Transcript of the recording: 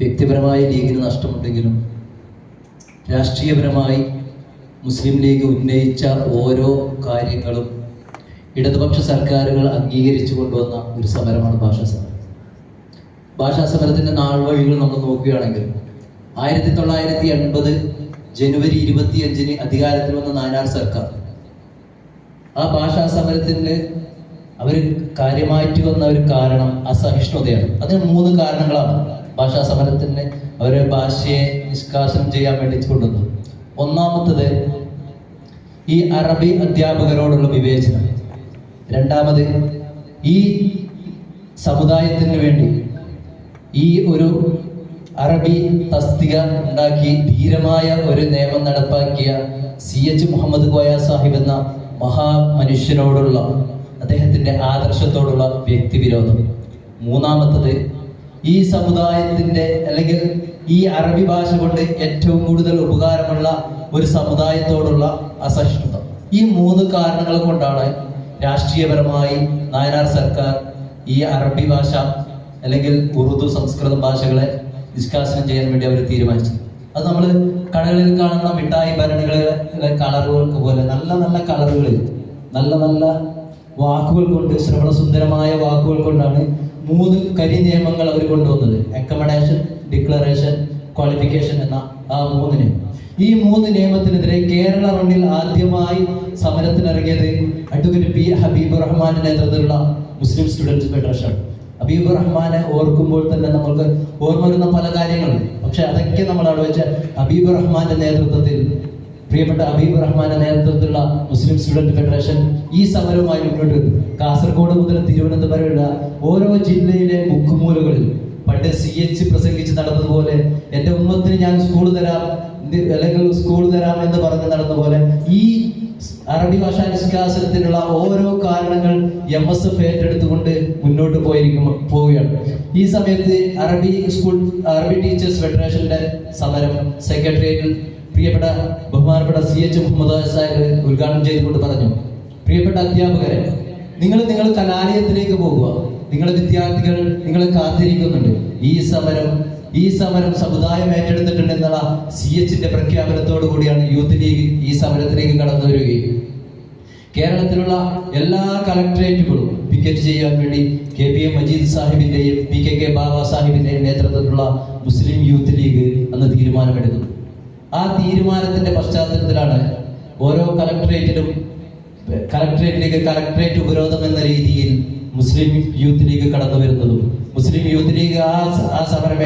വ്യക്തിപരമായ ലീഗിന് നഷ്ടമുണ്ടെങ്കിലും രാഷ്ട്രീയപരമായി മുസ്ലിം ലീഗ് ഉന്നയിച്ച ഓരോ കാര്യങ്ങളും ഇടതുപക്ഷ സർക്കാരുകൾ അംഗീകരിച്ചു കൊണ്ടുവന്ന ഒരു സമരമാണ് ഭാഷാ സമരം. ഭാഷാ സമരത്തിന്റെ നാൾ വഴികൾ നമ്മൾ നോക്കുകയാണെങ്കിൽ ആയിരത്തി തൊള്ളായിരത്തി എൺപത് ജനുവരി ഇരുപത്തിയഞ്ചിന് അധികാരത്തിൽ വന്ന നാനാർ സർക്കാർ. ആ ഭാഷാ സമരത്തിന് അവർ കാര്യമായിട്ട് വന്ന ഒരു കാരണം അസഹിഷ്ണുതയാണ്. അതിന് മൂന്ന് കാരണങ്ങളാണ്. ഭാഷാ സമരത്തിന് അവരെ ഭാഷയെ നിഷ്കാസനം ചെയ്യാൻ വേണ്ടി കൊണ്ടുവന്നു. ഒന്നാമത്തത് ഈ അറബി അധ്യാപകരോടുള്ള വിവേചനം. രണ്ടാമത് ഈ സമുദായത്തിന് വേണ്ടി ഈ ഒരു അറബി തസ്തിക ഉണ്ടാക്കി ധീരമായ ഒരു നിയമം നടപ്പാക്കിയ സി എച്ച് മുഹമ്മദ് കോയ സാഹിബ് എന്ന മഹാമനുഷ്യനോടുള്ള അദ്ദേഹത്തിന്റെ ആദർശത്തോടുള്ള വ്യക്തിവിരോധം. മൂന്നാമത്തത് ഈ സമുദായത്തിന്റെ അല്ലെങ്കിൽ ഈ അറബി ഭാഷ കൊണ്ട് ഏറ്റവും കൂടുതൽ ഉപകാരമുള്ള ഒരു സമുദായത്തോടുള്ള അസഹിഷ്ണുത. ഈ മൂന്ന് കാരണങ്ങൾ കൊണ്ടാണ് രാഷ്ട്രീയപരമായി നായനാർ സർക്കാർ ഈ അറബി ഭാഷ അല്ലെങ്കിൽ ഉറുദു സംസ്കൃത ഭാഷകളെ നിഷ്കാസനം ചെയ്യാൻ വേണ്ടി അവർ തീരുമാനിച്ചത്. അത് നമ്മൾ കടകളിൽ കാണുന്ന മിഠായി ഭരണികളിലെ കളറുകൾക്ക് പോലെ നല്ല നല്ല കളറുകളിൽ നല്ല നല്ല വാക്കുകൾ കൊണ്ട് ശ്രവണസുന്ദരമായ വാക്കുകൾ കൊണ്ടാണ് മൂന്ന് കരി നിയമങ്ങൾ അവർ കൊണ്ടുവന്നത്. അക്കമഡേഷൻ ഡിക്ലറേഷൻ ക്വാളിഫിക്കേഷൻ എന്ന ആ മൂന്ന് നിയമം ഈ മൂന്ന് നിയമത്തിനെതിരെ കേരള റണ്ണിൽ ആദ്യമായി സമരത്തിനിറങ്ങിയത് അഡ്വക്കേറ്റ് പി ഹബീബ് റഹ്മാന്റെ നേതൃത്വത്തിലുള്ള മുസ്ലിം സ്റ്റുഡൻസ് ഫെഡറേഷൻ. ഹബീബ് റഹ്മാനെ ഓർക്കുമ്പോൾ തന്നെ നമുക്ക് ഓർമ്മ വരുന്ന പല കാര്യങ്ങളുണ്ട്. പക്ഷെ അതൊക്കെ നമ്മൾ അവിടെ വെച്ച് ഹബീബ് റഹ്മാന്റെ നേതൃത്വത്തിൽ പ്രിയപ്പെട്ട അബീബ് റഹ്മാന്റെ നേതൃത്വത്തിലുള്ള മുസ്ലിം സ്റ്റുഡന്റ് ഫെഡറേഷൻ ഈ സമരവുമായി മുന്നോട്ട് വരുന്നു. കാസർഗോഡ് മുതൽ തിരുവനന്തപുരം വരെയുള്ള ഓരോ ജില്ലയിലെ മുക്കുമൂലകളിൽ പണ്ട് സി എച്ച് പ്രസംഗിച്ച് നടന്നതുപോലെ എന്റെ ഉമ്മത്തിന് ഞാൻ സ്കൂൾ തരാം അല്ലെങ്കിൽ സ്കൂൾ തരാം എന്ന് പറഞ്ഞ് നടന്ന പോലെ ഈ അറബി ഭാഷാ നിഷ്കാസനത്തിനുള്ള ഓരോ കാരണങ്ങൾ എം എസ് എഫ് ഏറ്റെടുത്തുകൊണ്ട് മുന്നോട്ട് പോയിരിക്കും പോവുകയാണ്. ഈ സമയത്ത് അറബി സ്കൂൾ അറബി ടീച്ചേഴ്സ് ഫെഡറേഷന്റെ സമരം സെക്രട്ടേറിയറ്റിൽ പ്രിയപ്പെട്ട ബഹുമാനപ്പെട്ട സി എച്ച് മുഹമ്മദ് സാഹിബ് ഉദ്ഘാടനം ചെയ്തുകൊണ്ട് പറഞ്ഞു. പ്രിയപ്പെട്ട അധ്യാപകരെ നിങ്ങൾ നിങ്ങൾ കലാലയത്തിലേക്ക് പോകുക. നിങ്ങളെ വിദ്യാർത്ഥികൾ നിങ്ങളെ കാത്തിരിക്കുന്നുണ്ട്. ഈ സമരം ഈ സമരം സമുദായം ഏറ്റെടുത്തിട്ടുണ്ട് എന്നുള്ള സി എച്ചിന്റെ പ്രഖ്യാപനത്തോടു കൂടിയാണ് യൂത്ത് ലീഗ് ഈ സമരത്തിലേക്ക് കടന്നു വരികയും. കേരളത്തിലുള്ള എല്ലാ കളക്ടറേറ്റുകളും പിക്കറ്റ് ചെയ്യാൻ വേണ്ടി കെ പി എം മജീദ് സാഹിബിന്റെയും പി കെ കെ ബാബ സാഹിബിന്റെയും നേതൃത്വത്തിലുള്ള മുസ്ലിം യൂത്ത് ലീഗ് അന്ന് തീരുമാനമെടുത്തത് ആ തീരുമാനത്തിന്റെ പശ്ചാത്തലത്തിലാണ് ഓരോ കളക്ടറേറ്റിലും കലക്ടറേറ്റിലേക്ക് കളക്ടറേറ്റ് ഉപരോധം എന്ന രീതിയിൽ മുസ്ലിം യൂത്ത് ലീഗ് കടന്നു വരുന്നതും മുസ്ലിം യൂത്ത് ലീഗ് ആ ആ സമരം